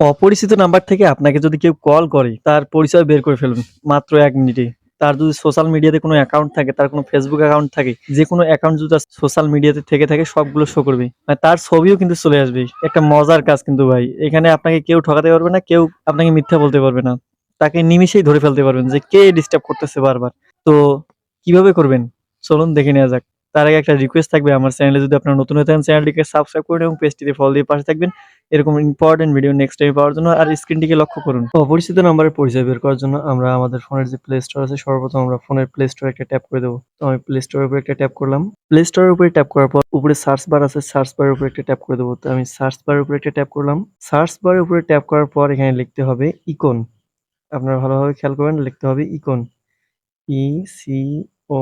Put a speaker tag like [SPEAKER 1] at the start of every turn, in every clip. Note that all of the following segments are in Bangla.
[SPEAKER 1] অপরিচিত নাম্বার থেকে আপনাকে যদি কেউ কল করে, তার পরিচয় বের করে ফেলুন, মাত্র এক মিনিটে। তার যদি সোশ্যাল মিডিয়াতে কোনো অ্যাকাউন্ট থাকে, তার কোনো ফেসবুক অ্যাকাউন্ট থাকে, যে কোনো অ্যাকাউন্ট যদি তার সোশ্যাল মিডিয়াতে থেকে থাকে, সবগুলো শো করবে। মানে তার ছবিও কিন্তু চলে আসবে। একটা মজার কাজ কিন্তু ভাই, এখানে আপনাকে কেউ ঠকাতে পারবে না, কেউ আপনাকে মিথ্যা বলতে পারবে না। তাকে নিমিষেই ধরে ফেলতে পারবেন যে কে ডিস্টার্ব করতেছে বারবার। তো কীভাবে করবেন? চলুন দেখে নেওয়া যাক। তার আগে একটা রিকোয়েস্ট থাকবে, আমার চ্যানেলে যদি আপনারা নতুন হয়ে থাকেন চ্যানেলটিকে সাবস্ক্রাইব করুন এবং পেজটিতে ফলো দিয়ে পাশে থাকবেন। এরকম ইম্পর্টেন্ট ভিডিও নেক্সট টাইম পাওয়ার জন্য, আর স্ক্রিনটিকে লক্ষ্য করুন। অপরিচিত নাম্বারের পরিচয় বের করার জন্য আমরা আমাদের ফোনের যে প্লে স্টোর আছে, সর্বপ্রথম আমরা ফোনের প্লে স্টোরে একটা ট্যাপ করে দেবো। তো আমি প্লে স্টোরের উপরে একটা ট্যাপ করলাম। প্লে স্টোরের উপরে ট্যাপ করার পর, উপরে সার্চ বার আছে সার্চ বারের উপরে একটা ট্যাপ করে দেবো। তো আমি সার্চ বারের উপরে একটা ট্যাপ করলাম। সার্চ বারের উপরে ট্যাপ করার পর এখানে লিখতে হবে ইকন আপনারা ভালোভাবে খেয়াল করবেন, লিখতে হবে ইকন ই সি ও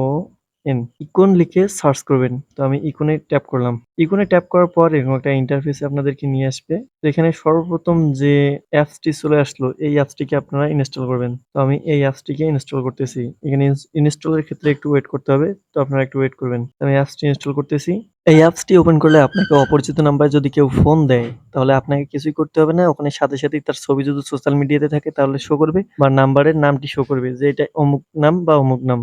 [SPEAKER 1] এন ইকন লিখে সার্চ করবেন। তো আমি ইকনে ট্যাপ করলাম। ইকনে ট্যাপ করার পর এরকম একটা ইন্টারফেসে আপনাদেরকে নিয়ে আসবে। এখানে সর্বপ্রথম যে অ্যাপসটি চলে আসলো, এই অ্যাপসটিকে আপনারা ইনস্টল করবেন। তো আমি এই অ্যাপসটিকে ইনস্টল করতেছি। এখানে ইনস্টলের ক্ষেত্রে একটু ওয়েট করতে হবে। তো আপনারা একটু ওয়েট করবেন। আমি অ্যাপসটি ইনস্টল করতেছি। এই অ্যাপসটি ওপেন করলে আপনাকে অপরিচিত নাম্বারে যদি কেউ ফোন দেয়, তাহলে আপনাকে কিছুই করতে হবে না। ওখানে সাথে সাথেই তার ছবি যদি সোশ্যাল মিডিয়াতে থাকে, তাহলে শো করবে। বা নাম্বারের নামটি শো করবে, যে এটা অমুক নাম বা অমুক নাম।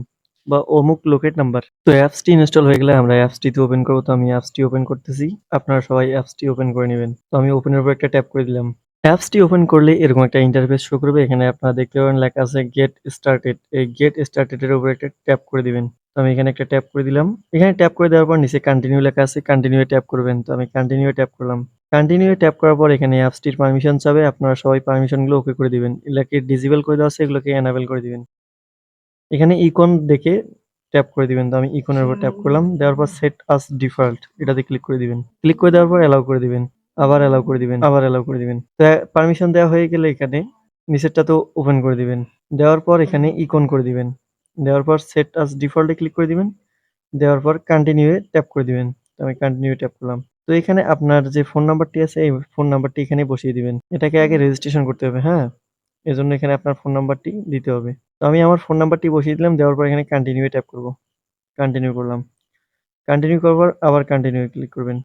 [SPEAKER 1] বা অমুক লোকের নাম্বার তো অ্যাপসটি ইনস্টল হয়ে গেলে আমরা অ্যাপসটিতে ওপেন করব। তো আমি অ্যাপসটি ওপেন করতেছি। আপনারা সবাই অ্যাপসটি ওপেন করে নেবেন। তো আমি ওপেনের উপর একটা ট্যাপ করে দিলাম। অ্যাপসটি ওপেন করলে এরকম একটা ইন্টারফেস শো করবে। এখানে আপনারা দেখতে পাবেন লেখা আছে গেট স্টার্টেড এই গেট স্টার্টেড এর উপর একটা ট্যাপ করে দিবেন। তো আমি এখানে একটা ট্যাপ করে দিলাম। এখানে ট্যাপ করে দেওয়ার পর নিচে কন্টিনিউ লেখা আছে কন্টিনিউ ট্যাপ করবেন। তো আমি কন্টিনিউ ট্যাপ করলাম। কন্টিনিউ ট্যাপ করার পর এখানে অ্যাপসটির পারমিশন চাবে। আপনারা সবাই পারমিশনগুলো ওকে করে দিবেন। এগুলোকে ডিসেবল করে দেওয়া আছে, এগুলোকে এনাবেল করে দিবেন। এখানে ইকন দেখে ট্যাপ করে দিবেন। তো আমি ইকনের উপর ট্যাপ করলাম। দেওয়ার পর সেট আস ডিফল্ট এটাতে ক্লিক করে দিবেন। ক্লিক করে দেওয়ার পর অ্যালাউ করে দিবেন। আবার অ্যালাউ করে দিবেন আবার অ্যালাউ করে দিবেন। তো পারমিশন দেওয়া হয়ে গেলে এখানে নিচেরটা তো ওপেন করে দিবেন। দেওয়ার পর এখানে ইকন করে দিবেন। দেওয়ার পর সেট আস ডিফল্টে ক্লিক করে দিবেন। দেওয়ার পর কন্টিনিউ ট্যাপ করে দিবেন। তো আমি কন্টিনিউ ট্যাপ করলাম। তো এখানে আপনার যে ফোন নাম্বারটি আছে এই ফোন নাম্বারটি এখানে বসিয়ে দিবেন। এটাকে আগে রেজিস্ট্রেশন করতে হবে হ্যাঁ? এজন্য এখানে আপনার ফোন নাম্বারটি দিতে হবে। তো আমি আমার ফোন নাম্বারটি বসিয়ে দিলাম, দেওয়ার পর এখানে কন্টিনিউ ট্যাপ করব। কন্টিনিউ করলাম। কন্টিনিউ করার পর আবার কন্টিনিউ ক্লিক করবেন।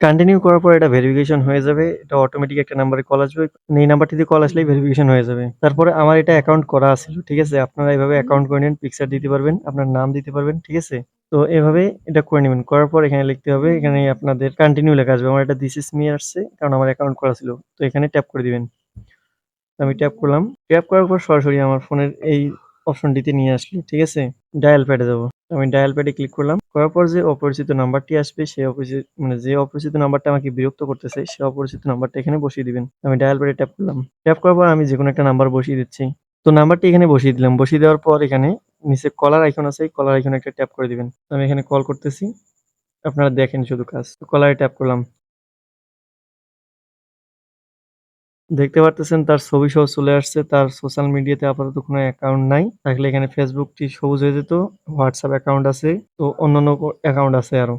[SPEAKER 1] কন্টিনিউ করার পর এটা ভেরিফিকেশন হয়ে যাবে, এটা অটোমেটিক একটা নাম্বারে কল আসবে। এই নাম্বারটিতে কল আসলেই ভেরিফিকেশন হয়ে যাবে। তারপরে আমার এটা অ্যাকাউন্ট করা আছে ঠিক আছে? আপনারা এভাবে অ্যাকাউন্ট করে নেন পিকচার দিতে পারবেন, আপনার নাম দিতে পারবেন, ঠিক আছে? তো এভাবে এটা করে নেবেন, করার পর এখানে লিখতে হবে, এখানে আপনাদের কন্টিনিউ লেখা আসবে। আমার এটা দিস ইস মি আসছে, কারণ আমার অ্যাকাউন্ট করা ছিল। তো এখানে ট্যাপ করে দিবেন। আমি ট্যাপ করলাম। ট্যাপ করার পর সরাসরি আমার ফোনের এই অপশনটিতে নিয়ে আসলো, ঠিক আছে? ডায়াল প্যাডে যাব। আমি ডায়াল প্যাডে ক্লিক করলাম। করার পর যে অপরিচিত নাম্বারটি আসবে, সেই অপরিচিত মানে যে অপরিচিত নাম্বারটা আমাকে বিরক্ত করতেছে সেই অপরিচিত নাম্বারটা এখানে বসিয়ে দিবেন। আমি ডায়াল প্যাডে ট্যাপ করলাম। ট্যাপ করার পর আমি যে কোনো একটা নাম্বার বসিয়ে দিচ্ছি। তো নাম্বারটি এখানে বসিয়ে দিলাম। বসিয়ে দেওয়ার পর এখানে নিচে কলার আইকন আছে কলার আইকনে একটা ট্যাপ করে দিবেন। আমি এখানে কল করতেছি। আপনারা দেখেন শুধু কাজ। কলারে ট্যাপ করলাম। দেখতে পারতেছেন তার ছবি সহ চলে আসছে। তার সোশ্যাল মিডিয়াতে আপাতত কোনো অ্যাকাউন্ট নাই। থাকলে এখানে ফেসবুকটি সবুজ হয়ে যেত হোয়াটসঅ্যাপ অ্যাকাউন্ট আছে, তো অন্যান্য অ্যাকাউন্ট আছে আরও।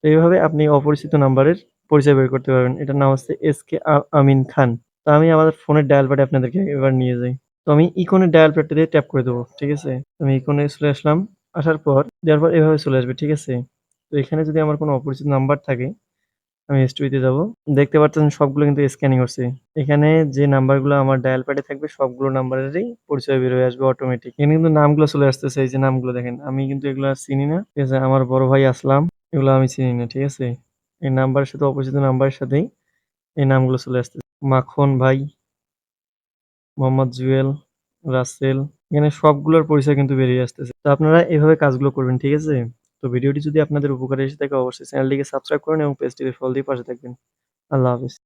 [SPEAKER 1] তো এইভাবে আপনি অপরিচিত নাম্বারের পরিচয় বের করতে পারবেন। এটার নাম হচ্ছে এস কে আমিন খান। তো আমি আমাদের ফোনের ডায়াল প্যাডে আপনাদেরকে এবার নিয়ে যাই। তো আমি ইকনের ডায়াল প্যাডটা দিয়ে ট্যাপ করে দেবো, ঠিক আছে? আমি ইকনে চলে আসলাম। আসার পর, দেওয়ার পর এভাবে চলে আসবে, ঠিক আছে? তো এখানে যদি আমার কোনো অপরিচিত নাম্বার থাকে আমি হিস্ট্রিতে যাব। দেখতে পাচ্ছেন সবগুলো কিন্তু স্ক্যানিং হচ্ছে এখানে যে নাম্বারগুলো আমার ডায়াল প্যাডে থাকবে, সবগুলো নাম্বারেরই পরিচয় বের হয়ে আসবে অটোমেটিক এখানে কিন্তু নামগুলো চলে আসতেছে, এই যে নামগুলো দেখেন। আমি কিন্তু এগুলো চিনি না। ঠিক আছে, আমার বড় ভাই আসলাম, এগুলো আমি চিনি না, ঠিক আছে? এই নাম্বারের সাথে, অপরিচিত নাম্বারের সাথেই এই নামগুলো চলে আসতেছে। মাখন ভাই, মোহাম্মদ জুয়েল, রাসেল, এখানে সবগুলোর পরিচয় কিন্তু বেরিয়ে আসতেছে। তো আপনারা এভাবে কাজগুলো করবেন, ঠিক আছে? তো ভিডিওটি যদি আপনাদের উপকারে এসে থাকে, অবশ্যই চ্যানেলটিকে সাবস্ক্রাইব করুন এবং পেজটিকে ফলো দিয়ে পাশে থাকবেন। আল্লাহ হাফিজ।